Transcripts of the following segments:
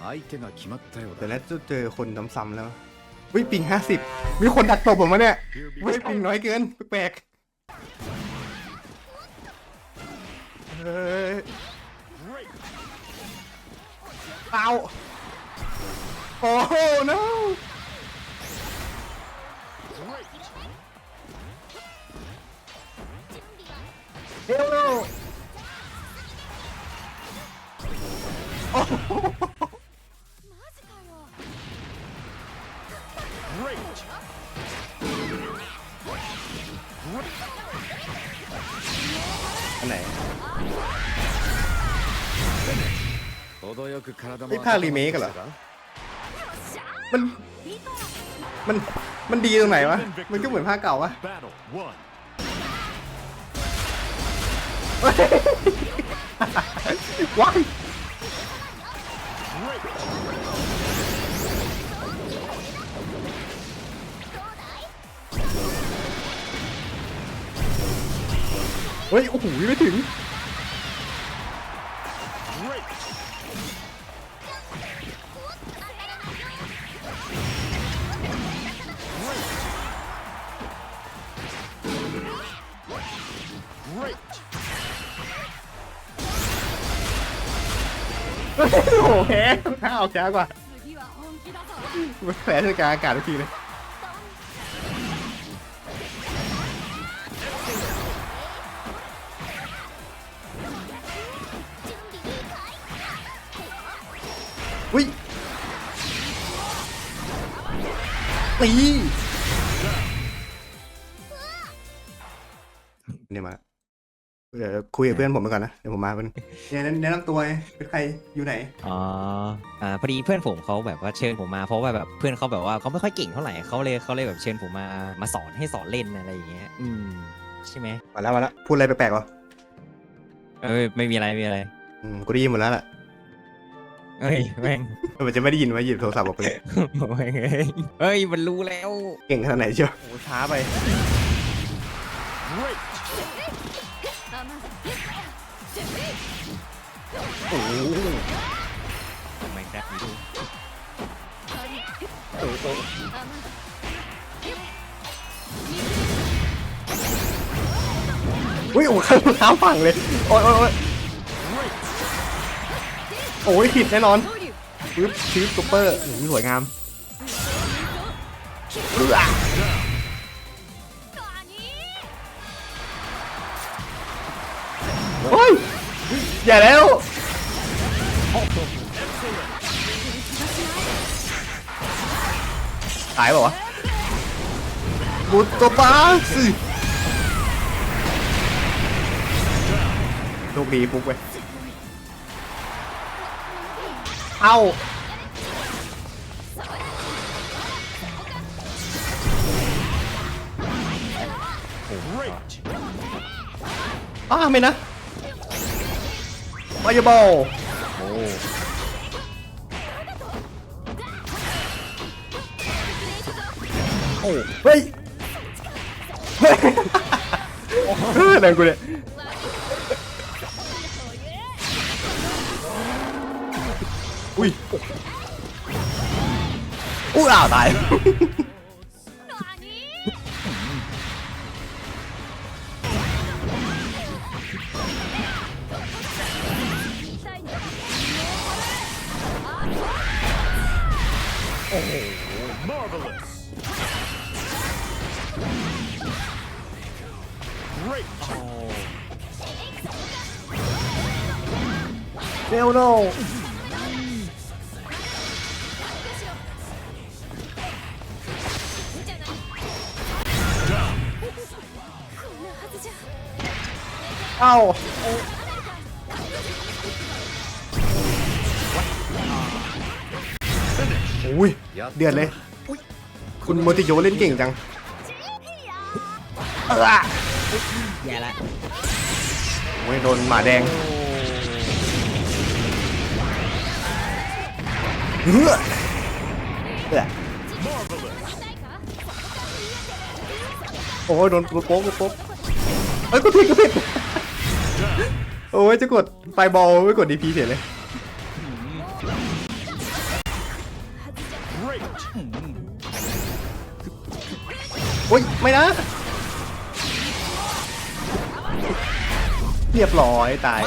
相手が決まったよう แต่ だ แล้วจะเจอคนซ้ำๆแล้ววิปิงห้าสิบมีคนดักตบผมมาเนี่ย Here be เว้ยปิงน้อยเกิน แปลกๆเฮ้ยเอาโอ้โห no เฮลโลโอ้ อันไหนไอ้ภาครีเมคเหรอ มัน มัน มันดีตรงไหนวะ มันก็เหมือนภาคเก่าวะว้าย เฮ้ย โอ้โห ไม่ถึง โอ้โหแพ้ข้าออกช้ากว่า แพ้ที่กางอากาศทุกทีเลย ตีเนี่ยมาเดี๋ยวคุยกับเพื่อนผมไปก่อนนะเดี๋ยวผมมาเป็นเนี่ยแนะนำตัวไงเป็นใครอยู่ไหนอ๋ออ่าพอดีเพื่อนผมเขาแบบว่าเชิญผมมาเพราะว่าแบบเพื่อนเขาแบบว่าเขาไม่ค่อยเก่งเท่าไหร่เขาเลยเขาเลยแบบเชิญผมมามาสอนให้สอนเล่นอะไรอย่างเงี้ยอืมใช่ไหมมาแล้วมาแล้วพูดอะไรแปลกๆวะเอ้ยไม่มีอะไรไม่มีอะไรอืมกูได้ยินหมดแล้วล่ะ เอ้ยแม่งเออมันจะไม่ได้ยินไว้หยิบโทรศัพท์ออกไปเลยแม่งเอ้ยเอ้ยมันรู้แล้วเก่งขนาดไหนเชียวโอ้ช้าไป Great. โอ้โหแม่งได้ดูอุ้ยโอ้โหข้างเท้าฝั่งเลยโอ้ยโอ้ย โอ้ยผิดแน่นอนปึ๊บชีสซุปเปอร์โอ้โหสวยงามเอื้อโอ้ยอย่าแล้วตายเปล่าวะบุตโตปาสิโชคดีฟุกไป เอาอ้าไม่นะมายาบอลโอ้โอ้เฮ้ยเฮ้ยเฮ้ยอะไรกูเนี่ย อุ้ยอุ้ยอ้าวตาย Marvelous. Great. เร็ว เอ้าอุ้ยやっเดือดเลย คุณโมติโยเล่นเก่งจังเออแย่ละโอ้ยโดนหมาแดงเฮ้อเออ Marvelous. โอ้ยโดนกูโป๊กกูโป๊กเอ้ยกูผิดกูผิด โอ้ยจะกดไฟบอลไม่กดดีพีเสียเลยโอ้ยไม่นะเรียบร้อยตาย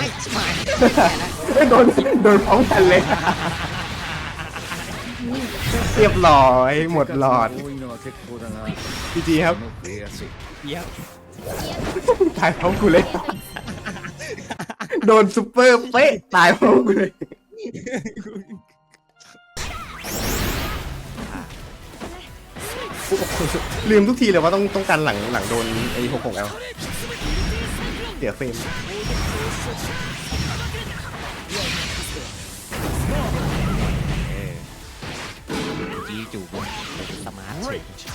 โดนโดนพ้องกันเลย เรียบร้อยหมดหลอดจีจีครับ ตายพ้อมกูเลย โดนซุปเปอร์เป๊ะตายพร้อมกูเลยลืมทุกทีเลยว่าต้องต้องการหลังหลังโดนไอ้หกหกเอลเสียเฟรมจีจูบมันสมาร์ท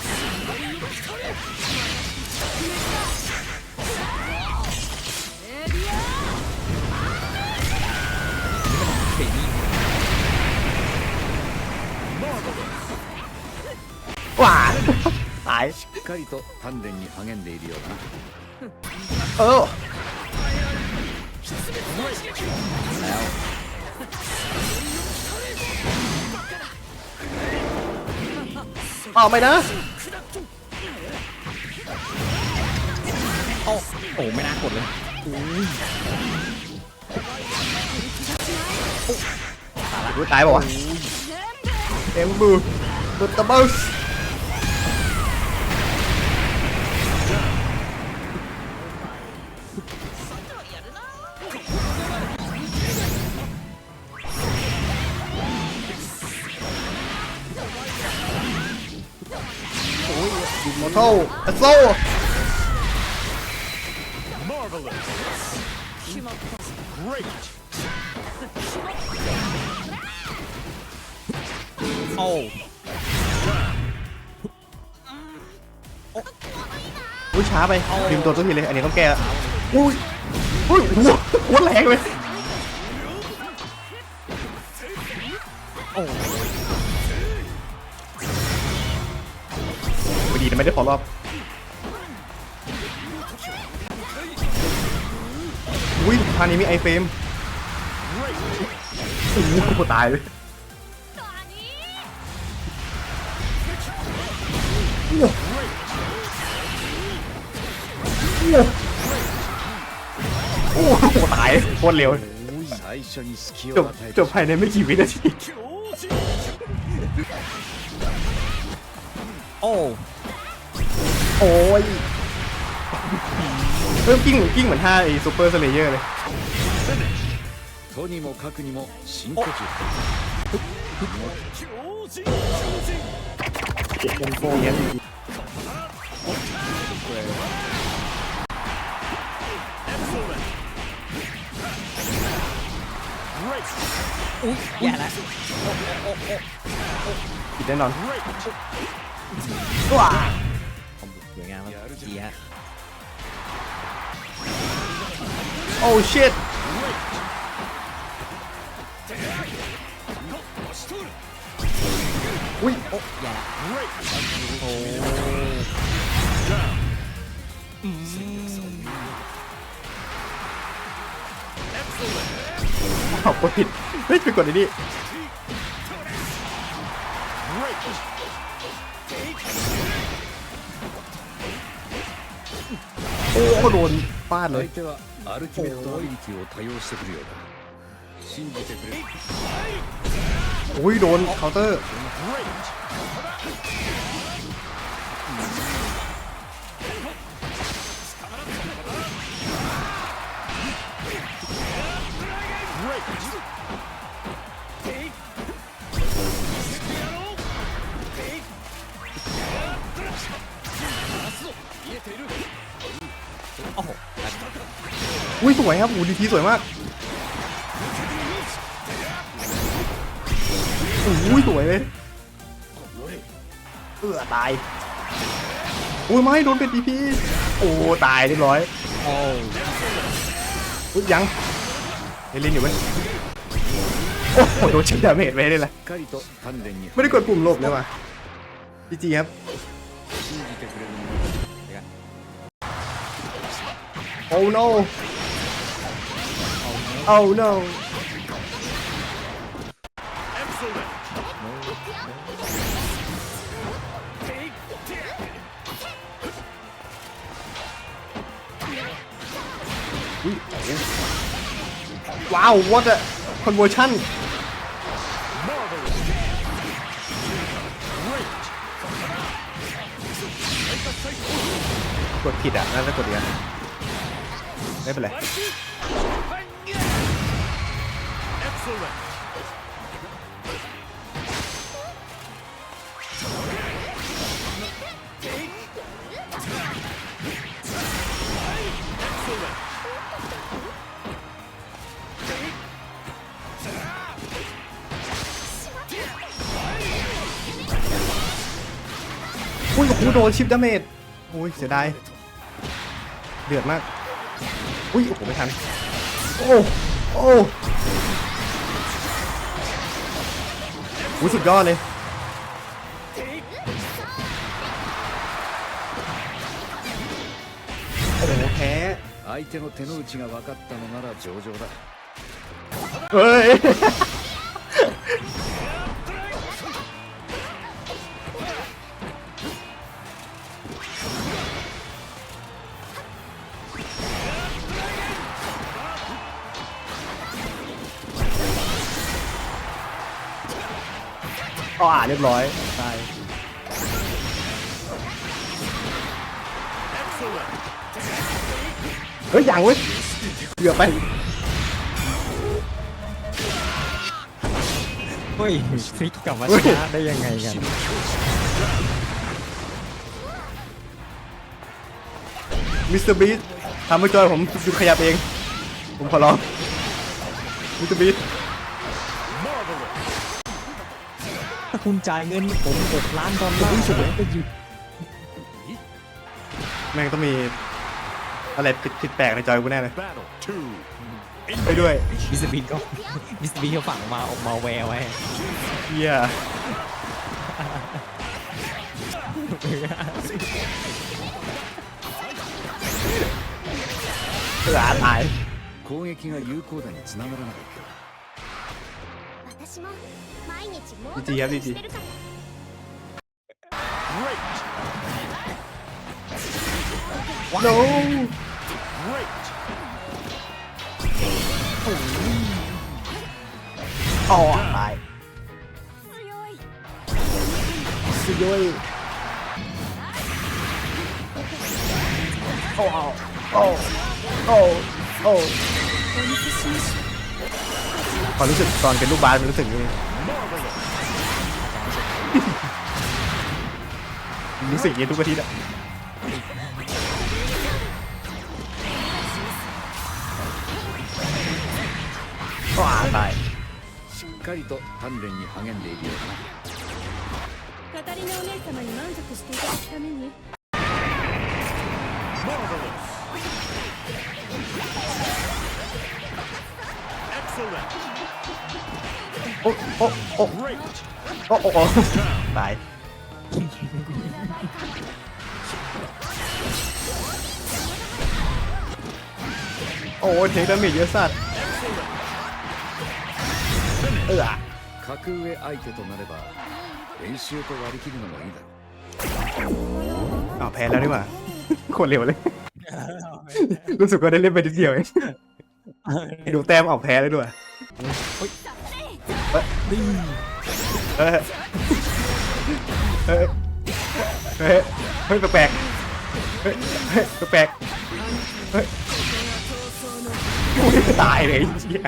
าย しっかりと丹田に励んでいるようだな เออ แล้ว ออกไปนะ โอ้โอ้ไม่น่ากดเลย กูตายบอกว่าวะเอ็มบูบูตเบิลส์โมโ โซ่ Marvelous. Great. โอ้อุ้ยช้าไปลืมตัวตัวทีเลย อันนี้ต้องแก้ละอุ้ยอุ้ยโอ้โหโคตรแรงเลย ได้ขอรอบอุ้ยทานี้มีไอเฟมโอ้โหตายเลยโอ้โหตายโคตรเร็วจบจบภายในไม่กี่วินาทีโอ้ โอ้ยเพิ่มกิ้งเหมือนกิ้งเหมือนท่าไอ้ซูเปอร์สเลเยอร์เลยโอ้ยโอ้ยโอ้ยโอ้ยโอุ้ยแย่ละผิดแน่นอนว้าีฮะโอ้ชิตอุ้ยโอ้ย่ละ Great. โอ้อืม Excellent. ขอบกดผิด เฮ้ยไปกดไอ้นี่ อ้โหโดนฟาดเลย 相手はアルティメットアビリティを多用してくるようだ信じてくれ อุ้ยโดนเคาน์เตอร์ อุ้ยสวยครับอ้ดีทีสวยมากโอ้ยสวยเลยเออตายอุ้ยไม่โดนเป็นดีพีโอ้ตายเรียบร้อยโอ้ยยังเอลินอยู่ไหมโอ้โหโดนเช็ดดาเมจไปเลยละไม่ได้กดปุ่มหลบเลยว่ะจริงครับโอ้ no Oh no ว้าว what a conversion กดผิดอะน่าจวกดเดียวไม่เป็นไร Excellent. Excellent. อุ้ยโอ้โหโดนชิปดาเมจอุ้ยเสียดาย เดือดมาก อุ้ยโอ้โหไม่ทัน โอ้ โอ้ โหสุดยอดเลย โอ้โหแพ้ 相手の手の内が分かったのなら上々だ เฮ้ย เรียบร้อยตาย Excellent. เฮ้ยยังเว้ยเกือบไปเฮ้ยพลิกกลับมาชนะได้ยังไงกันมิสเตอร์บีททำให้จอยผมหยุดขยับเอง ผมขอร้องมิสเตอร์บีท คุณจ่ายเงินผม6ล้านดอลลาร์ผมก็หยุด แม่งต้องมี อะไรผิดผิดแปลกในจอยกูแน่เลย Battle two. ไปด้วย มิสเตอร์บีนก็มิสเตอร์บีนเขาฝังมาออกมาแววไว้ เฮียหลาตาย 攻撃が有効打につながらなかった私も ดีจีครับดีจีโน้โอ้ยโอ้โโอ้โความรู้สึกตอนเป็นลูกบาสมันรู้สึกยังไง รู้สึกอย่างนี้ทุกอาทิตย์อะว้าตาย しっかりと鍛錬に励んでいるようだなカタリナお姉様に満足していただくために Marvelous. Excellent. โอ้ โอ้โอ้ Great. โอ้โอ้โอ้ตายโอ้เทคดาเมจเยอะสัตว์เออ 格上相手となれば練習と割り切るのもいいだろう อ้าวแพ้แล้วนี่หว่า โคตรเร็วเลย รู้สึกว่าได้เล่นไปนิดเดียวเองดูแต้มออกแพ้เลยด้วยเ ฮ้ยเฮ้ยเฮ้ยเฮ้ยเฮ้ยแปลกๆเฮ้ยเฮ้ยแปลกๆเฮ้ยกูไม่ตายเลยไอ้เหี้ย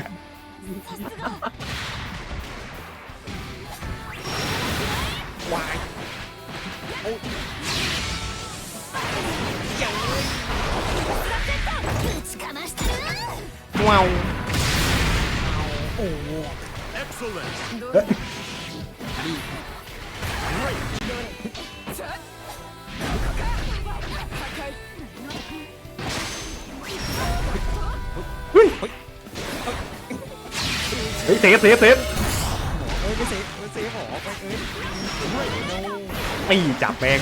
ว้าว Excellent. เฮ้ย Great. เฮ้ย เฮ้ยเซฟเซฟเซฟเอ้ยไม่เซฟไม่เซฟหรอไปเอ้ยไอ้จับแมง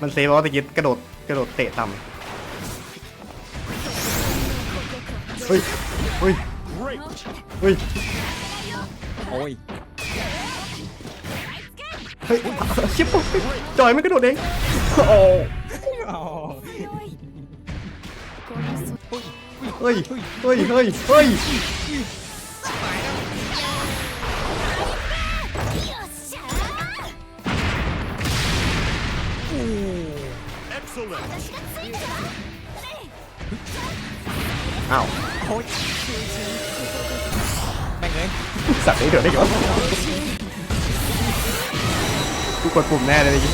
มันเซฟเพราะว่าตะกี้กระโดดกระโดดเตะต่ำเฮ้ยเฮ้ย เฮ้ยโอ้ยเฮ้ยชิบปุ๊บจอยไม่กระโดดเองโอ้เฮ้ยเฮ้ยเฮ้ยเฮ้ยอ้าว สัตว์นี้เดือดได้เหรอกูกดปุ่มแน่เลยเมื่อกี้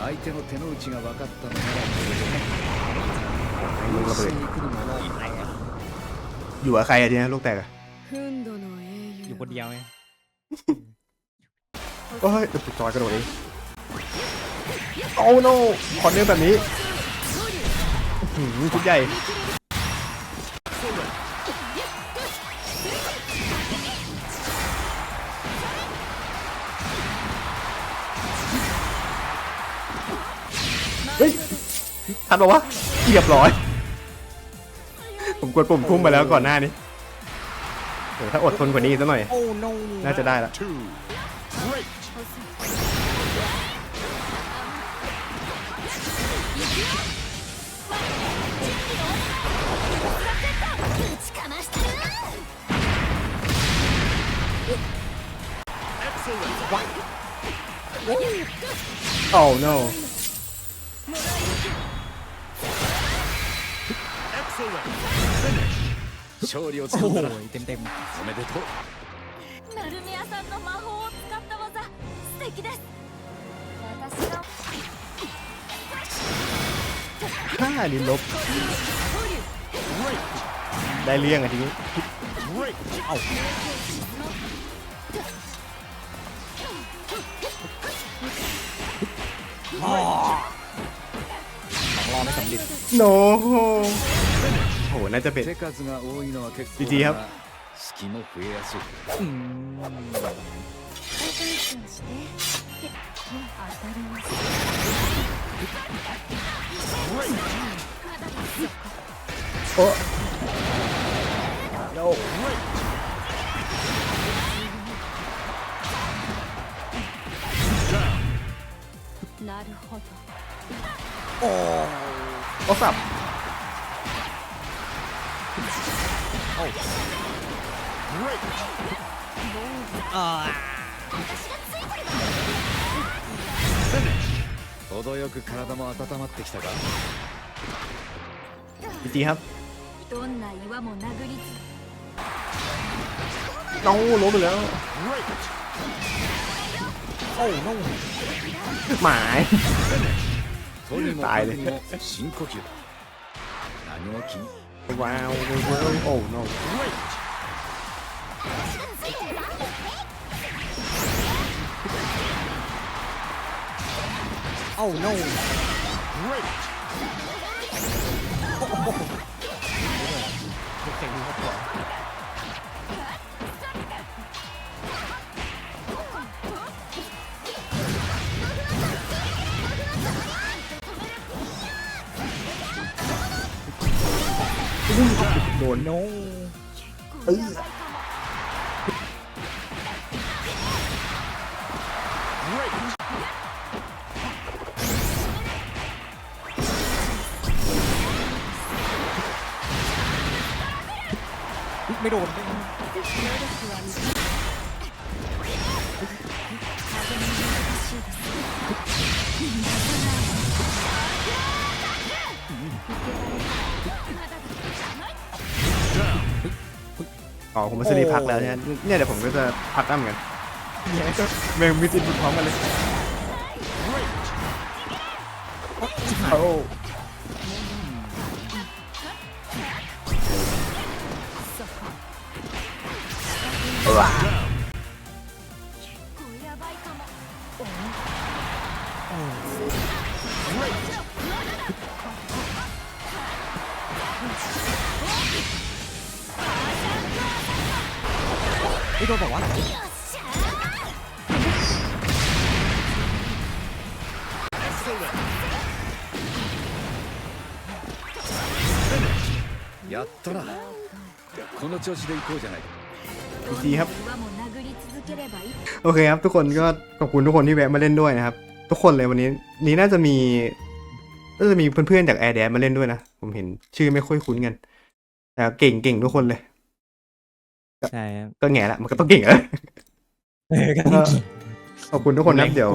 相手の手の内が分かったのなら ไอ้มึงระเบิด に来るもの อยู่กับใครอะทีนี้ลูกแตกอะ 憤怒の英 อยู่ 雄 คนเดียวไง โอ้ยเดี๋ยวจอยกระโดดเองโอ้ no คอนเนอร์แบบนี้อื้อหือชุดใหญ่ ทันปะวะเรียบร้อย ผมกดปุ่มทุ่มไปแล้วก่อนหน้านี้โอ้ถ้าอดทนกว่านี้สักหน่อย น่าจะได้ละโอ้ no 勝利をつ โอ้ かん โห だな เต็มเต็ม おめでとうナルメアさんの魔法を使った技素敵です私の ห้าดินลบ ได้เรื่องอะทีนี้ Great. ๆอ๋อสองรอบไม่สำเร็จ โนโ ห น่าจะเป็น 手数が多いのは結構 GG ครับ だが隙も増えやすい อืม して当たります โอ้โน なるほど โอ้สับ อ่า 程よく体も温まってきたか จริงๆครับ どんな岩も殴りつ น้องล้มไปแล้ว โอ้ no หมาย とにもตายเลย かくにも深呼吸だ何も気に ว้าวโอ้ no โอ้ no Great. เโดนโดน no เอ้ยไม่โดนอ๋อ ผมมาซื้อรีพักแล้วเนี่ยเนี่ยเดี๋ยวผมก็จะพักตั้มกันเมงมีติดพร้อมกันเลยโอ้ ไม่โดนบอกว่า やったなこの調子でいこうじゃないか GG ครับ 岩も殴り続ければいい โอเคครับ ทุกคนก็ขอบคุณทุกคนที่แวะมาเล่นด้วยนะครับ ทุกคนเลยวันนี้นี้น่าจะมีน่าจะมีเพื่อนๆจาก Air d a มาเล่นด้วยนะ ผมเห็นชื่อไม่ค่อยคุ้นกัน แต่เก่งเก่งทุกคนเลย ใช่ครับก็แง่ละมันก็ต้องเก่งแล้วก็ขอบคุณทุกคนนะเดี๋ยว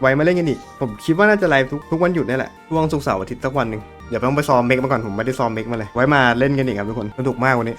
ไว้มาเล่นกันอีกผมคิดว่าน่าจะไลฟ์ทุกทุกวันหยุดนี่แหละช่วงศุกร์เสาร์อาทิตย์สักวันหนึ่งเดี๋ยวต้องไปซ้อมเมกมาก่อนผมไม่ได้ซ้อมเมกมาเลย ไว้มาเล่นกันอีกครับทุกคนสนุกมากวันนี้